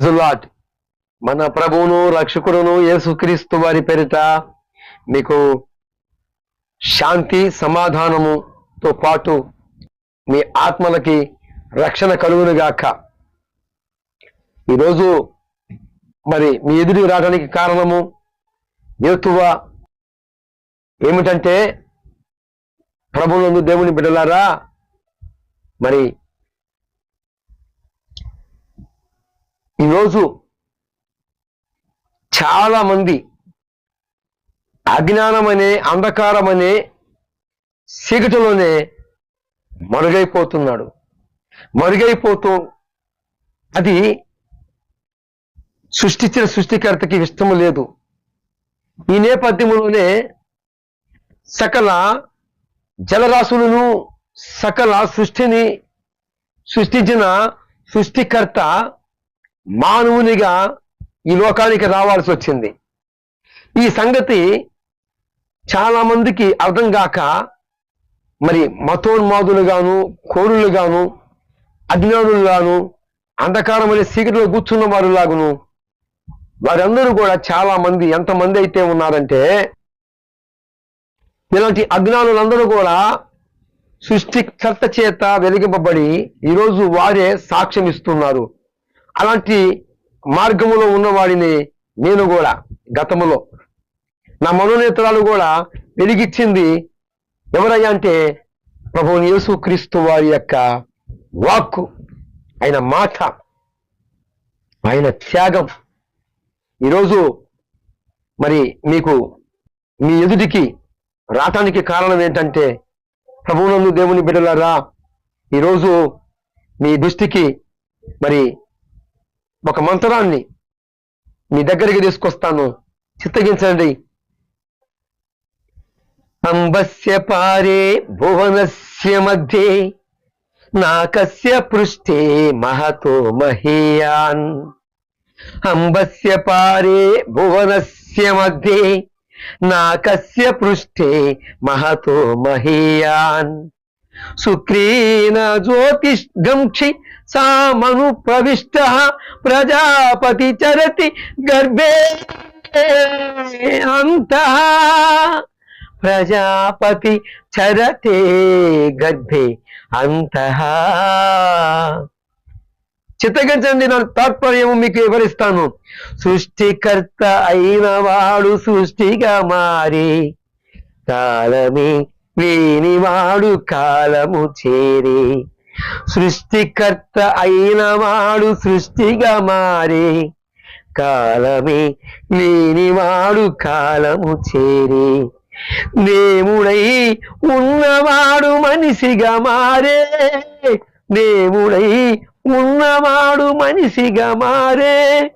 జులాట్ మన ప్రభువును రక్షకుడును యేసుక్రీస్తు వారి పేరిట మీకు శాంతి సమాధానముతో పాటు మీ ఆత్మలకి రక్షణ కలుగునుగాక. ఈరోజు మరి మీ ఎదురు రావడానికి కారణము హేతువ ఏమిటంటే ప్రభులందు దేవుని బిడ్డలారా మరి ఈరోజు చాలా మంది అజ్ఞానం అనే అంధకారం అనే చీకటిలోనే మరుగైపోతున్నాడు. మరుగైపోతూ అది సృష్టించిన సృష్టికర్తకి ఇష్టము లేదు. ఈ నేపథ్యంలోనే సకల జలరాశులను సకల సృష్టిని సృష్టించిన సృష్టికర్త మానవునిగా ఈ లోకానికి రావాల్సి వచ్చింది. ఈ సంగతి చాలా మందికి అర్థం కాక మరి మతోన్మాదులుగాను కోరులుగాను అజ్ఞానులుగాను అంధకారం అనే సీకటిలో కూర్చున్న వారు లాగును వారందరూ కూడా చాలా మంది ఎంతమంది అయితే ఉన్నారంటే ఇలాంటి అజ్ఞానులందరూ కూడా సృష్టికర్త చేత వెలిగింపబడి ఈరోజు వారే సాక్ష్యం ఇస్తున్నారు అలాంటి మార్గములో ఉన్నవాడిని నేను కూడా గతములో. నా మనోనేతరాలు కూడా పెరిగిచ్చింది ఎవరయ్యా అంటే ప్రభు యేసుక్రీస్తు వారి యొక్క వాక్కు ఆయన మాట ఆయన త్యాగం. ఈరోజు మరి మీకు మీ ఎదుటికి రావటానికి కారణం ఏంటంటే ప్రభువునందు దేవుని బిడ్డలారా ఈరోజు మీ దృష్టికి మరి ఒక మంత్రాన్ని మీ దగ్గరికి తీసుకొస్తాను. చిత్తగించండి. అంబస్య పారే భువనస్య మధ్యే నాకస్య పృష్ఠే మహతో మహేయాన్. అంబస్య పారే భువనస్య మధ్యే నాకస్య పృష్ఠే మహతో మహేయాన్. సుక్రీన జ్యోతిష్గంక్షి సామను ప్రవిష్ట ప్రజాపతి చరతి గర్భే అంత. ప్రజాపతి చరతే గర్భే అంత. చిత్తగించండి నా తాత్పర్యము మీకు వివరిస్తాను. సృష్టికర్త అయిన వాడు సృష్టిగా మారి కాలమే వేనివాడు కాలము చేరే. సృష్టికర్త అయిన వాడు సృష్టిగా మారే. కాలమే లేనివాడు కాలము చేరే. దేవుడై ఉన్నవాడు మనిషిగా మారే. దేవుడై ఉన్నవాడు మనిషిగా మారే.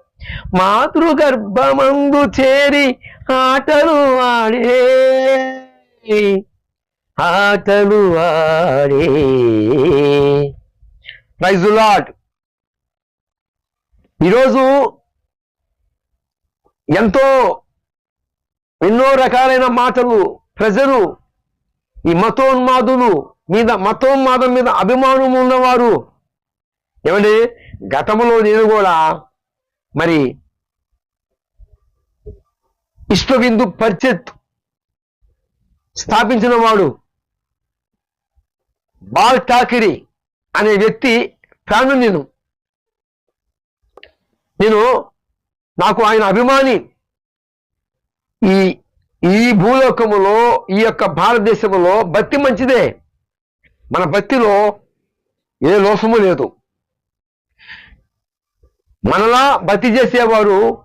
మాతృగర్భమందు చేరి ఆటలు ఆడే. ఆటలు ఆడే. ప్రైజులాట్ ఈరోజు ఎంతో ఎన్నో రకాలైన మాటలు ప్రజలు ఈ మతోన్మాదులు మీద మతోన్మాదం మీద అభిమానం ఉన్నవారు. ఏమండి? గతంలో నేను కూడా మరి ఇష్టవిందు పరిచత్ స్థాపించిన వాడు. బాల్ ఠాకిరి అనే వ్యక్తి ఫ్యాను నేను. నేను నాకు ఆయన అభిమాని. ఈ ఈ భూలోకములో ఈ యొక్క భారతదేశంలో బత్తి మంచిదే. మన బత్తిలో ఏ లోసము లేదు. మనలా బతి చేసేవారు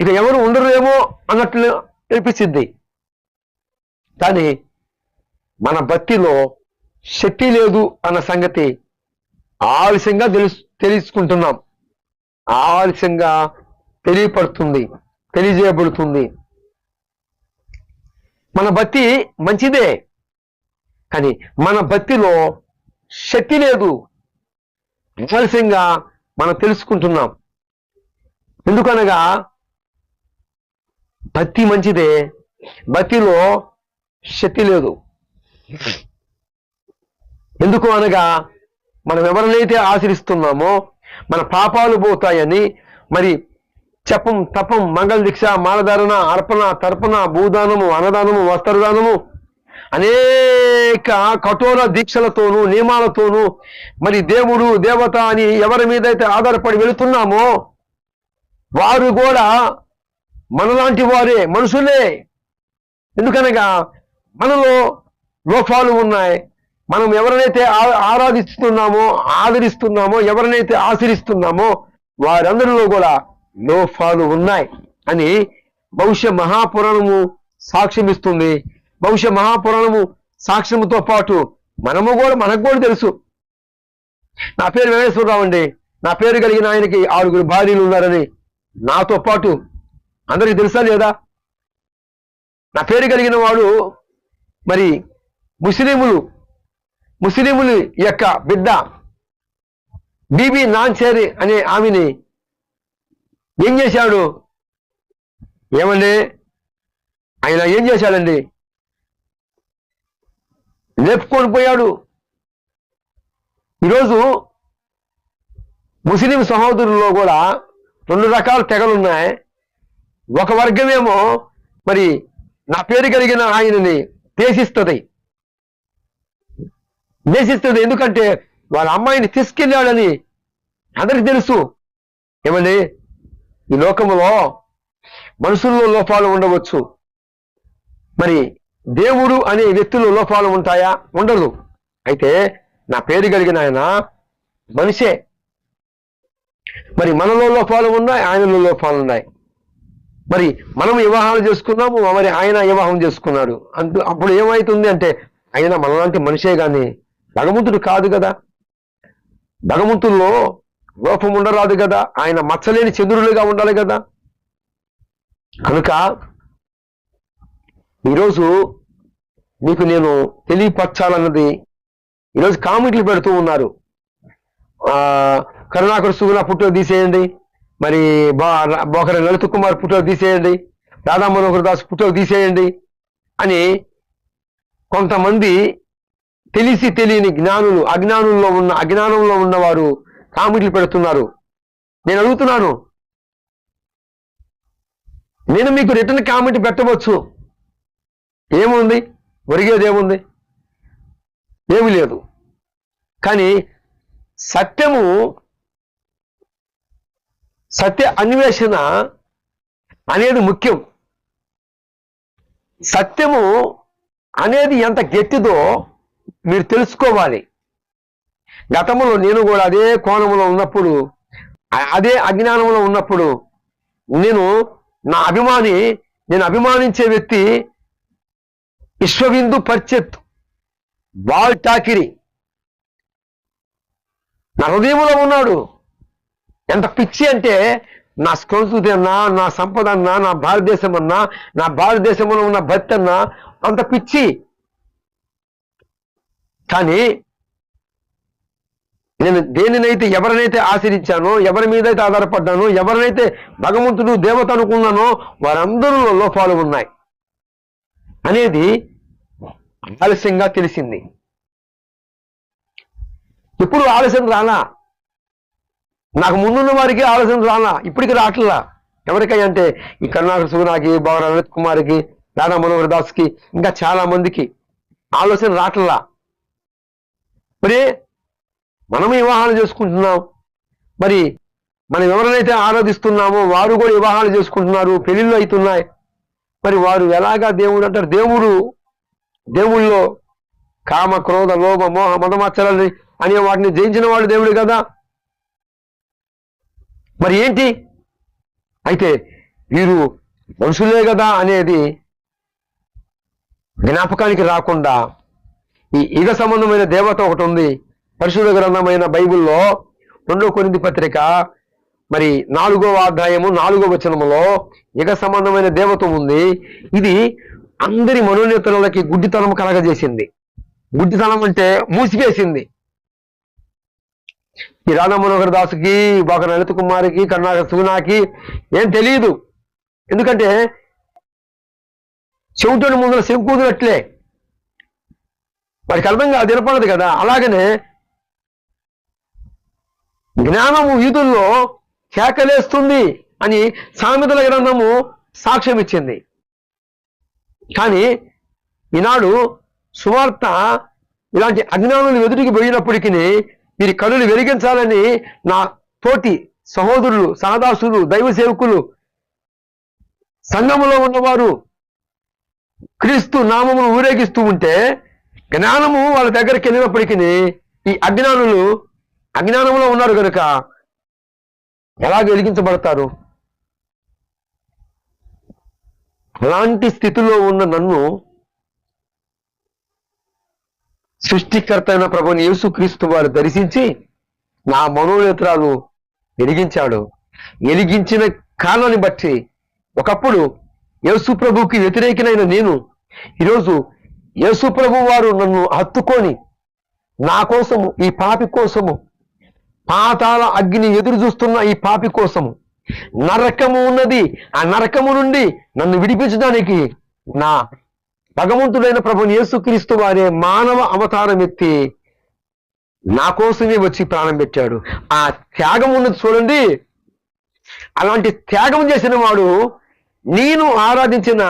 ఇక ఎవరు ఉండరేమో అన్నట్లు అనిపించింది కానీ మన బత్తిలో శక్తి లేదు అన్న సంగతి ఆలస్యంగా తెలుసు తెలుసుకుంటున్నాం. ఆలస్యంగా తెలియపడుతుంది తెలియజేయబడుతుంది. మన బత్తి మంచిదే కానీ మన బత్తిలో శక్తి లేదు. ఆలస్యంగా మనం తెలుసుకుంటున్నాం. ఎందుకనగా బత్తి మంచిదే బత్తిలో శక్తి లేదు. ఎందుకు అనగా మనం ఎవరినైతే ఆశ్రయిస్తున్నామో మన పాపాలు పోతాయని మరి చెప్పం తపం మంగళ దీక్ష మాలధారణ అర్పణ తర్పణ భూదానము అన్నదానము వస్త్రదానము అనేక కఠోర దీక్షలతోనూ నియమాలతోనూ మరి దేవుడు దేవత అని ఎవరి మీద అయితే ఆధారపడి వెళుతున్నామో వారు కూడా మనలాంటి వారే మనుషులే. ఎందుకనగా మనలో లోపాలు ఉన్నాయి. మనం ఎవరినైతే ఆ- ఆరాధిస్తున్నామో ఆదరిస్తున్నామో ఎవరినైతే ఆచరిస్తున్నామో వారందరిలో కూడా లోపాలు ఉన్నాయి అని భవిష్య మహాపురాణము సాక్ష్యమిస్తుంది. భవిష్య మహాపురాణము సాక్ష్యముతో పాటు మనము కూడా మనకు కూడా తెలుసు. నా పేరు వెంకటేశ్వరరావు అండి. నా పేరు కలిగిన ఆయనకి ఆరుగురు భార్యలు ఉన్నారని నాతో పాటు అందరికీ తెలుసా లేదా? నా పేరు కలిగిన వాడు మరి ముస్లిములు ముస్లిముల యొక్క బిడ్డ బీబీ నాన్సేరి అనే ఆమెని ఏం చేశాడు? ఏమండి? ఆయన ఏం చేశాడండి? లేపుకొని పోయాడు ఈరోజు ముస్లిం సహోదరుల్లో కూడా రెండు రకాల తెగలు ఉన్నాయి ఒక వర్గమేమో మరి నా పేరు కలిగిన ఆయనని దేశిస్తుంది దేశిస్తుంది ఎందుకంటే వాళ్ళ అమ్మాయిని తీసుకెళ్ళాడని అందరికి తెలుసు. ఏమండి? ఈ లోకములో మనుషుల్లో లోపాలు ఉండవచ్చు. మరి దేవుడు అనే వ్యక్తులు లోపాలు ఉంటాయా? ఉండదు. అయితే నా పేరు కలిగిన ఆయన మనిషే. మరి మనలో లోపాలు ఉన్నాయి ఆయనలో లోపాలు ఉన్నాయి. మరి మనం వివాహాలు చేసుకున్నాము మరి ఆయన వివాహం చేసుకున్నాడు. అందు అప్పుడు ఏమవుతుంది అంటే ఆయన మనలాంటి మనిషే కానీ భగవంతుడు కాదు కదా. భగవంతుల్లో లోపం ఉండరాదు కదా. ఆయన మచ్చలేని చంద్రులుగా ఉండాలి కదా. కనుక ఈరోజు మీకు నేను తెలియపరచాలన్నది ఈరోజు కామెంట్లు పెడుతూ ఉన్నారు. ఆ కరుణాకర్ సుగుణ పుట్టో తీసేయండి. మరి బా బోకర లలిత కుమార్ పుట్టో తీసేయండి. రాధా మనోహర్ దాస్ పుట్టో తీసేయండి. అని కొంతమంది తెలిసి తెలియని జ్ఞానులు అజ్ఞానంలో ఉన్న అజ్ఞానంలో ఉన్నవారు కామెంట్లు పెడుతున్నారు. నేను అడుగుతున్నాను. నేను మీకు రిటర్న్ కామెంట్ పెట్టవచ్చు. ఏముంది? ఒరిగేది ఏముంది? ఏమీ లేదు. కానీ సత్యము సత్య అన్వేషణ అనేది ముఖ్యం. సత్యము అనేది ఎంత గట్టిదో మీరు తెలుసుకోవాలి. గతంలో నేను కూడా అదే కోణంలో ఉన్నప్పుడు అదే అజ్ఞానంలో ఉన్నప్పుడు నేను నా అభిమాని నేను అభిమానించే వ్యక్తి విశ్వబిందు పరిచత్ బాల్ టాకిరి నా హృదయంలో ఉన్నాడు. ఎంత పిచ్చి అంటే నా సంస్కృతి అన్నా నా సంపద అన్నా నా భారతదేశం అన్నా నా భారతదేశంలో ఉన్న భక్తి అన్నా అంత పిచ్చి. కానీ నేను దేనినైతే ఎవరినైతే ఆశ్రయించానో ఎవరి మీద అయితే ఆధారపడ్డానో ఎవరినైతే భగవంతుడు దేవత అనుకున్నానో వారందరూ లోపాలు ఉన్నాయి. అనేది ఆలస్యంగా తెలిసింది. ఇప్పుడు ఆలస్యం రానా నాకు ముందున్న వారికి ఆలస్యం రానా ఇప్పటికి రావట్లా ఎవరికై అంటే ఈ కరుణాకర్ సుగుణాకి బాబు అనిత్ కుమార్కి రాధా మనోహర్ దాస్కి ఇంకా చాలా మందికి ఆలోచన రావట్లా మరి మనం వివాహాలు చేసుకుంటున్నాం. మరి మనం ఎవరినైతే ఆరాధిస్తున్నామో వారు కూడా వివాహాలు చేసుకుంటున్నారు పెళ్ళిళ్ళు అవుతున్నాయి. మరి వారు ఎలాగా దేవుడు అంటారు? దేవుడు దేవుళ్ళో కామ క్రోధ లోభ మోహ మతమాచరాలని అనే వాటిని జయించిన వాడు దేవుడు కదా. మరి ఏంటి? అయితే వీరు మనుషులే కదా అనేది జ్ఞాపకానికి రాకుండా ఈ యుగ సంబంధమైన దేవత ఒకటి ఉంది. పరిశుద్ధ గ్రంథమైన బైబిల్లో రెండో కొరింది పత్రిక మరి నాలుగవ అధ్యాయము నాలుగో వచనములో యుగ సంబంధమైన దేవత ఉంది. ఇది అందరి మనోనేతలకి గుడ్డితనం కలగజేసింది. గుడ్డితనం అంటే మూసివేసింది. ఈ రాధా మనోహర్ దాసుకి బాగా లలిత కుమారికి కర్ణాకర్ సుగునాకి ఏం తెలియదు ఎందుకంటే చెవిటోని ముందర శంకూదినట్లే వాడికి అర్థం కాదు వినపడదు కదా. అలాగనే జ్ఞానము వీధుల్లో కేకలేస్తుంది అని సామెతల గ్రంథము సాక్ష్యం ఇచ్చింది. కానీ ఈనాడు సువార్త ఇలాంటి అజ్ఞానులు ఎదుటికి పోయినప్పటికీ వీరి కనులు వెలిగించాలని నా తోటి సహోదరులు సహదాసులు దైవ సేవకులు సంఘములో ఉన్నవారు క్రీస్తు నామమును ఊరేగిస్తూ ఉంటే జ్ఞానము వాళ్ళ దగ్గరికి వెళ్ళినప్పటికీ ఈ అజ్ఞానులు అజ్ఞానంలో ఉన్నారు కనుక ఎలా వెలిగించబడతారు? అలాంటి స్థితిలో ఉన్న నన్ను సృష్టికర్త అయిన ప్రభుని యేసుక్రీస్తు వారు దర్శించి నా మనోనేత్రాలు వెలిగించాడు. వెలిగించిన కాలాన్ని బట్టి ఒకప్పుడు యేసు ప్రభుకి వ్యతిరేకినైన నేను ఈరోజు యేసు ప్రభు వారు నన్ను హత్తుకొని నా కోసము ఈ పాపి కోసము పాతాల అగ్ని ఎదురు చూస్తున్న ఈ పాపి కోసము నరకము ఉన్నది ఆ నరకము నుండి నన్ను విడిపించడానికి నా భగవంతుడైన ప్రభుని యేసుక్రీస్తు వారే మానవ అవతారం ఎత్తి నా కోసమే వచ్చి ప్రాణం పెట్టాడు. ఆ త్యాగం ఉన్నది చూడండి. అలాంటి త్యాగం చేసిన వాడు నేను ఆరాధించిన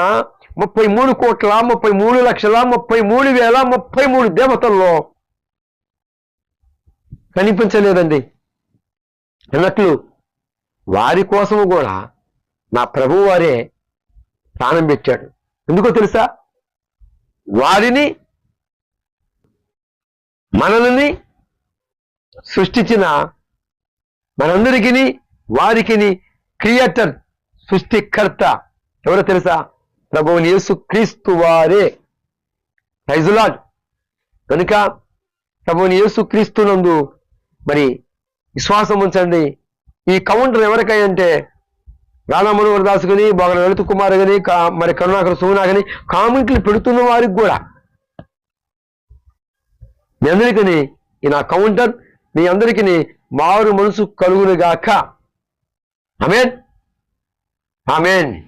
ముప్పై మూడు కోట్ల ముప్పై మూడు లక్షల ముప్పై మూడు వేల ముప్పై మూడు దేవతల్లో. కనిపించలేదండి. అన్నట్లు వారి కోసము కూడా నా ప్రభు వారే ప్రాణం పెట్టాడు. ఎందుకో తెలుసా? వారిని మనల్ని సృష్టించిన మనందరికీ వారికిని క్రియేటర్ సృష్టికర్త. ఎవరో తెలుసా? ప్రభువుని యేసు క్రీస్తు వారే. ప్రైజులాడ్ కనుక ప్రభువుని యేసు క్రీస్తునందు మరి విశ్వాసం ఉంచండి. ఈ కౌంటర్ ఎవరికైంటే రాధా మనోహర్ దాస్ గని బొగన లలిత కుమార్ గని మరి కరుణాకర్ సోనా గని కామెంట్లు పెడుతున్న వారికి కూడా. మీ అందరికీ ఈ నా కౌంటర్ మీ అందరికీ మారు మనసు కలుగునుగాక. ఆమెన్. ఆమెన్.